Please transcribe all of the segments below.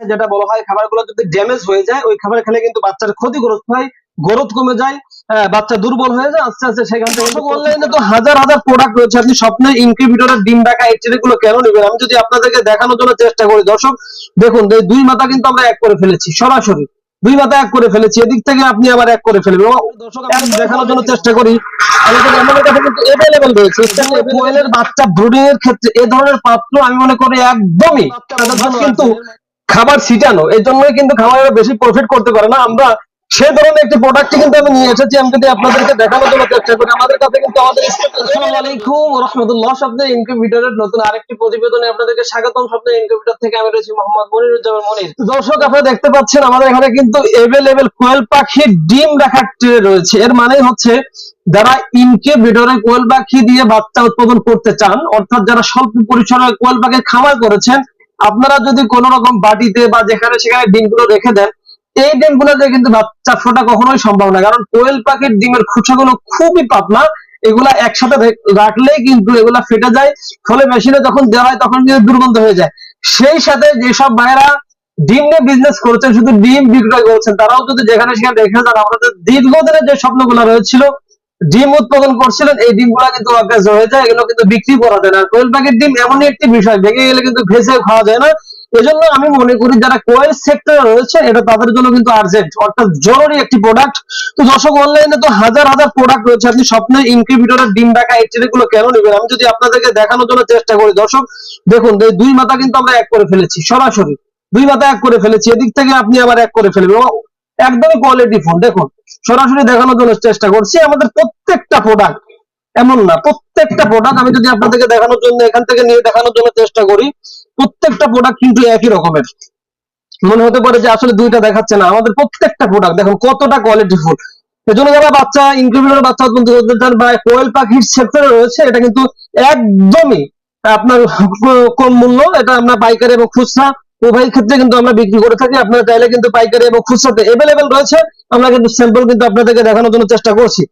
যেটা বলা হয় খাবারগুলো যদি ড্যামেজ হয়ে যায় ওই খাবার খেলে কিন্তু বাচ্চার ক্ষতিগ্রস্ত হয় গ্রোথ কমে যায় বাচ্চা দুর্বল হয়ে যায় আস্তে আস্তে সেখান থেকে অনলাইনে তো হাজার হাজার প্রোডাক্ট রয়েছে আপনি স্বপ্নে ইনকিউবেটরের ডিম রাখা এই গুলো কেন নেবেন? আমি যদি আপনাদেরকে দেখানোর জন্য চেষ্টা করি দর্শক দেখুন এই দুই মাথা কিন্তু আমরা এক করে ফেলেছি সরাসরি। দুই মাথা এক করে ফেলেছি এদিক থেকে আপনি আবার এক করে ফেলবেন। দর্শক আমি দেখানোর জন্য চেষ্টা করি বাচ্চা ব্রুডিং এর ক্ষেত্রে এ ধরনের পাত্র আমি মনে করি একদমই কিন্তু খাবার ছিটানো এই জন্যই কিন্তু খামারেরা বেশি প্রফিট করতে পারে না। আমরা সে ধরনের একটি প্রোডাক্ট কিন্তু আমি নিয়ে এসেছি আমি যদি আপনাদেরকে দেখানোর জন্য চেষ্টা করি আমাদের কাছে কিন্তু আমাদের আসসালামু আলাইকুম রহমতুল্লাহ স্বপ্নের ইনকিউবেটরের নতুন আরেকটি প্রতিবেদনে আপনাদেরকে স্বাগতম। স্বপ্নের ইনকিউবেটর থেকে আমি রয়েছি মোহাম্মদ মনিরুজ্জামান মনির। দর্শক আপনারা দেখতে পাচ্ছেন আমাদের এখানে কিন্তু এভেলেবেল কোয়েল পাখির ডিম রাখার ট্রে রয়েছে। এর মানে হচ্ছে যারা ইনকিউবেটরে কোয়েল পাখি দিয়ে বাচ্চা উৎপাদন করতে চান অর্থাৎ যারা স্বল্প পরিসরে কোয়েল পাখির খামার করেছেন আপনারা যদি কোন রকম বাটিতে বা যেখানে সেখানে ডিমগুলো রেখে দেন, এই ডিমগুলোতে কিন্তু বাচ্চা ফোটা কখনোই সম্ভব না। কারণ কোয়েল পাখির ডিমের খোসাগুলো খুবই পাতলা, এগুলা একসাথে রে- রাখলেই কিন্তু এগুলা ফেটে যায়, ফলে মেশিনে যখন দেওয়া হয় তখন কিন্তু দুর্গন্ধ হয়ে যায়। সেই সাথে যেসব ভাইরা ডিম নিয়ে বিজনেস করছেন, শুধু ডিম বিক্রয় করছেন, তারাও যদি যেখানে সেখানে রেখে যান আমাদের দীর্ঘদিনের যে স্বপ্নগুলো রয়েছিল ডিম উৎপাদন করছিলেন, এই ডিমগুলা কিন্তু অভ্যাস হয়ে যায়, এগুলো কিন্তু বিক্রি করা যায় না। কোয়েল পাখির ডিম এমনই একটি বিষয়, ভেঙে গেলে কিন্তু ভেসে খাওয়া যায় না। এজন্য আমি মনে করি যারা কোয়েল সেক্টরে রয়েছে, এটা তাদের জন্য কিন্তু আর্জেন্ট অর্থাৎ জরুরি একটি প্রোডাক্ট তো দর্শক অনলাইনে তো হাজার হাজার প্রোডাক্ট রয়েছে, আপনি স্বপ্নে ইনকিউবেটরের ডিম রাখা এই গুলো কেন নেবেন? আমি যদি আপনাদেরকে দেখানোর জন্য চেষ্টা করি, দর্শক, দেখুন, এই দুই মাথা কিন্তু আমরা এক করে ফেলেছি, সরাসরি। দুই মাথা এক করে ফেলেছি, এদিক থেকে আপনি আবার এক করে ফেলবেন। একদমই কোয়ালিটি ফোন দেখুন। সরাসরি দেখানোর জন্য চেষ্টা করছি। আমাদের প্রত্যেকটা প্রোডাক্ট এমন না, প্রত্যেকটা প্রোডাক্ট আমি যদি আপনাদেরকে দেখানোর জন্য, এখান থেকে নিয়ে দেখানোর জন্য চেষ্টা করি, প্রত্যেকটা প্রোডাক্ট কিন্তু একই রকমের। মনে হতে পারে যে আসলে দুইটা দেখাচ্ছে না, আমাদের প্রত্যেকটা প্রোডাক্ট দেখুন কতটা কোয়ালিটি ফুল এজন্য যারা বাচ্চা ইনকিউবেটর বাচ্চা বা কোয়েল পাখির সেক্টরে রয়েছে, এটা কিন্তু একদমই আপনার কম মূল্য, এটা আমরা পাইকারি এবং খুচরা উভয় ক্ষেত্রে কিন্তু আমরা বিক্রি করে থাকি। আপনারা চাইলে কিন্তু পাইকারি এবং খুচরাতে এভেলেবেল রয়েছে। আমরা কিন্তু স্যাম্পল কিন্তু আপনাদেরকে দেখানোর জন্য চেষ্টা করছি।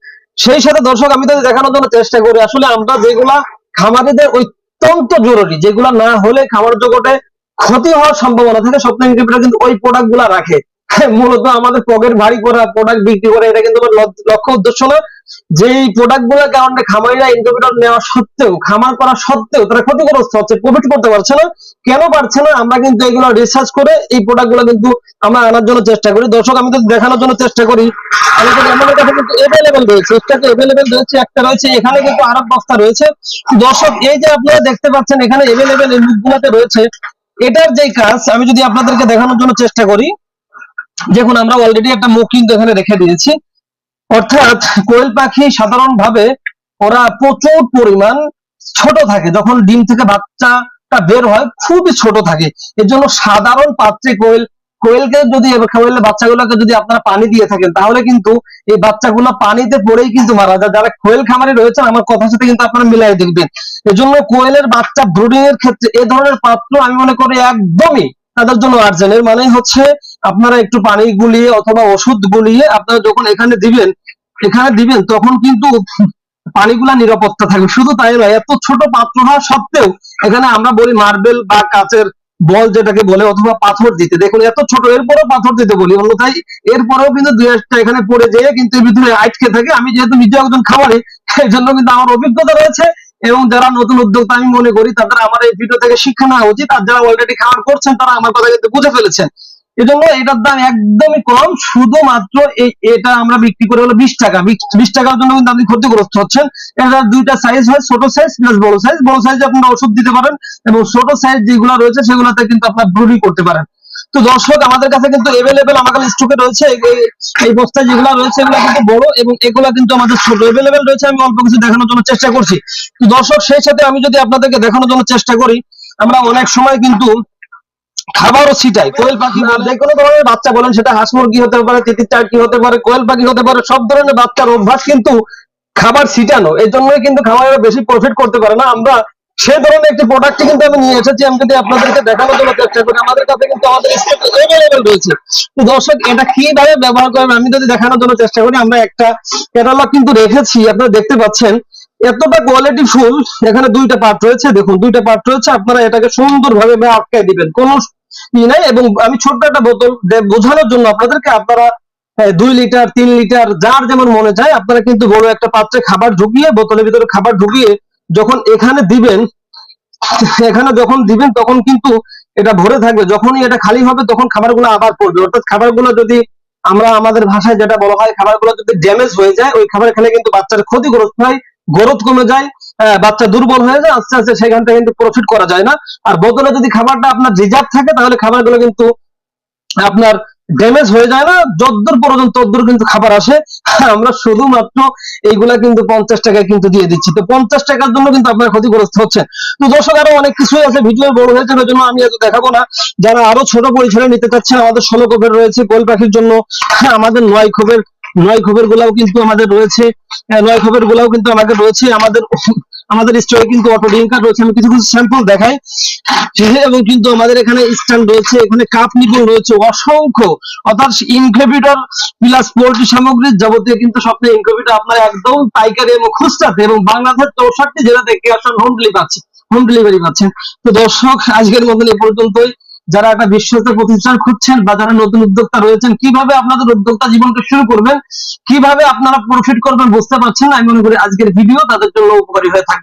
সেই সাথে দর্শক, আমি যদি দেখানোর জন্য চেষ্টা করি। আসলে আমরা যেগুলা খামারিদের অত্যন্ত জরুরি, যেগুলা না হলে খামার জগতে ক্ষতি হওয়ার সম্ভাবনা থাকে স্বপ্ন ইনকিউবেটর কিন্তু ওই প্রোডাক্ট রাখে। মূলত আমাদের পকেট ভারী করা প্রোডাক্ট বিক্রি করে, এটা কিন্তু লক্ষ্য উদ্দেশ্য না। যে এই প্রোডাক্টগুলোর কারণে খামারিরা ইনকিউবেটর নেওয়া সত্ত্বেও, খামার করা সত্ত্বেও তারা ক্ষতিগ্রস্ত হচ্ছে প্রফিট করতে পারছে না। কেন পারছে না? আমরা কিন্তু এগুলো রিসার্চ করে এই প্রোডাক্টগুলো কিন্তু আমরা আনার জন্য চেষ্টা করি। দর্শক, আমি যদি দেখানোর জন্য চেষ্টা করি। রয়েছে একটা রয়েছে, এখানে কিন্তু রয়েছে। দর্শক, এই যে আপনারা দেখতে এখানে এই রয়েছে। এটার কাজ, আমি যদি আপনাদেরকে দেখানোর জন্য চেষ্টা করি। দেখুন, আমরা অলরেডি একটা মুখ কিন্তু এখানে রেখে দিয়েছি। অর্থাৎ কোয়েল পাখি সাধারণভাবে ওরা প্রচুর পরিমাণ ছোট থাকে। যখন ডিম থেকে বাচ্চাটা বের হয়, খুবই ছোট থাকে। এর জন্য সাধারণ পাত্রে কোয়েল, কোয়েলকে যদি, কোয়েলের বাচ্চাগুলোকে যদি আপনারা পানি দিয়ে থাকেন, তাহলে কিন্তু এই বাচ্চাগুলো পানিতে পড়েই কিন্তু মারা যায়। যারা কোয়েল খামারে রয়েছেন, আমার কথার সাথে কিন্তু আপনারা মিলাই দেখবেন। এজন্য কোয়েলের বাচ্চা ব্রুডিং এর ক্ষেত্রে এ ধরনের পাত্র আমি মনে করি একদমই তাদের জন্য আর্জেন্ট এর মানে হচ্ছে আপনারা একটু পানি গুলিয়ে অথবা ওষুধ গুলিয়ে আপনারা যখন এখানে দিবেন এখানে দিবেন, তখন কিন্তু পানিগুলা নিরাপত্তা থাকবে। শুধু তাই নয়, এত ছোট পাত্র হওয়া সত্ত্বেও এখানে আমরা বলি মার্বেল বা কাচের বল যেটাকে বলে, অথবা পাথর দিতে। দেখুন, এত ছোট, এরপরেও পাথর দিতে বলি, অন্যথায় এরপরেও কিন্তু দুই একটা এখানে পড়ে যেয়ে কিন্তু এর ভিতরে আটকে থাকে। আমি যেহেতু নিজে একজন খাবারে এই জন্য কিন্তু আমার অভিজ্ঞতা রয়েছে এবং যারা নতুন উদ্যোক্তা, আমি মনে করি তাদের আমার এই ভিডিও থেকে শিক্ষা নেওয়া উচিত। আর যারা অলরেডি খাবার করছেন, তারা আমার কথা কিন্তু বুঝে ফেলেছেন। এজন্য এটার দাম একদমই কম। শুধুমাত্র এই এটা আমরা বিক্রি করে হলো বিশ টাকা। বিশ টাকার জন্য কিন্তু আপনি ক্ষতিগ্রস্ত হচ্ছেন। এটা দুইটা সাইজ হয়, ছোট সাইজ প্লাস বড় সাইজ বড় সাইজে আপনারা ওষুধ দিতে পারেন এবং ছোট সাইজ যেগুলো রয়েছে সেগুলোতে কিন্তু আপনার ব্রুডিং করতে পারেন। তো দর্শক, আমাদের কাছে কিন্তু এভেলেবেল আমাদের স্টকে রয়েছে। এই- বস্তায় যেগুলো রয়েছে এগুলো কিন্তু বড় এবং এগুলো কিন্তু আমাদের ছোট। এভেলেবেল রয়েছে, আমি অল্প কিছু দেখানোর জন্য চেষ্টা করছি। তো দর্শক, সেই সাথে আমি যদি আপনাদেরকে দেখানোর জন্য চেষ্টা করি, আমরা অনেক সময় কিন্তু খাবারও ছিটাই কোয়েল পাখি যে কোনো ধরনের বাচ্চা বলেন, সেটা হাঁস মুরগি হতে পারে, তিতির চারটি হতে পারে, কোয়েল পাখি হতে পারে, সব ধরনের বাচ্চার অভ্যাস কিন্তু খাবার ছিটানো। এই জন্যই কিন্তু খাবারের বেশি প্রফিট করতে পারে না। আমরা সে ধরনের একটি প্রোডাক্ট কিন্তু আমি নিয়ে এসেছি, আমি যদি আপনাদেরকে দেখানোর জন্য চেষ্টা করি। আমাদের কাছে কিন্তু আমাদের এভেলেবেল রয়েছে। তো দর্শক, এটা কীভাবে ব্যবহার করবেন আমি যদি দেখানোর জন্য চেষ্টা করি, আমরা একটা ক্যাটালগ কিন্তু রেখেছি, আপনারা দেখতে পাচ্ছেন। এতটা কোয়ালিটি ফুল, এখানে দুইটা পার্ট রয়েছে। দেখুন, দুইটা পার্ট রয়েছে। আপনারা এটাকে সুন্দরভাবে আটকায় দিবেন। কোনো নাই এবং আমি ছোট্ট একটা বোতল বোঝানোর জন্য আপনাদেরকে আপনারা হ্যাঁ, দুই লিটার তিন লিটার যার যেমন মনে চায় আপনারা কিন্তু বড় একটা পাত্রে খাবার ঢুকিয়ে বোতলের ভিতরে খাবার ঢুকিয়ে যখন এখানে দিবেন এখানে যখন দিবেন তখন কিন্তু এটা ভরে থাকবে। যখনই এটা খালি হবে তখন খাবারগুলো আবার পড়বে। অর্থাৎ খাবারগুলো যদি আমরা আমাদের ভাষায় যেটা বলা হয় খাবারগুলো যদি ড্যামেজ হয়ে যায় ওই খাবার খেলে কিন্তু বাচ্চার ক্ষতিগ্রস্ত হয় গ্রোথ কমে যায় বাচ্চা দুর্বল হয়ে যায় আস্তে আস্তে সেখান থেকে কিন্তু প্রফিট করা যায় না। আর বোতলে যদি খাবারটা আপনার রিজার্ভ থাকে তাহলে খাবারগুলো কিন্তু আপনার ড্যামেজ হয়ে যায় না। যদ্দূর পর্যন্ত তদ্দূর কিন্তু খাবার আসে। আমরা শুধুমাত্র এইগুলা কিন্তু পঞ্চাশ টাকায় কিন্তু দিয়ে দিচ্ছি। তো পঞ্চাশ টাকার জন্য কিন্তু আপনার ক্ষতিগ্রস্ত হচ্ছে। তো দর্শক আরও অনেক কিছুই আছে। ভিডিও বড় হয়েছে ওই জন্য আমি এত দেখাবো না। যারা আরও ছোট পরিসরে নিতে চাচ্ছেন আমাদের ষোলো খোপের রয়েছে কোল পাখির জন্য হ্যাঁ, আমাদের নয় খোপের নয় খোপের গুলাও কিন্তু আমাদের রয়েছে। নয় খোপের গুলাও কিন্তু আমাদের রয়েছে। আমাদের আমাদের স্টোরে কিন্তু অটো ডিঙ্কার রয়েছে। আমি কিছু কিছু স্যাম্পল দেখাই। হ্যাঁ, এবং কিন্তু আমাদের এখানে স্ট্যান্ড রয়েছে। এখানে কাপ নিপুল রয়েছে। অসংখ্য অর্থাৎ ইনকিউবেটর প্লাস পোল্ট্রি সামগ্রীর যাবতীয় কিন্তু স্বপ্নে ইনকিউবেটর আপনার একদম পাইকারি এবং খুচরাতে এবং বাংলাদেশের চৌষট্টি জেলাতে ক্যাশ অন হোম ডেলিভারি পাচ্ছে। হোম ডেলিভারি পাচ্ছেন। তো দর্শক আজকের মতন এ পর্যন্তই। যারা একটা বিশ্বস্ত প্রতিষ্ঠান খুঁজছেন বা যারা নতুন উদ্যোক্তা রয়েছেন, কীভাবে আপনাদের উদ্যোক্তা জীবনকে শুরু করবেন, কীভাবে আপনারা প্রফিট করবেন বুঝতে পারছেন আমি মনে করি আজকের ভিডিও তাদের জন্য উপকারী হয়ে থাকবে।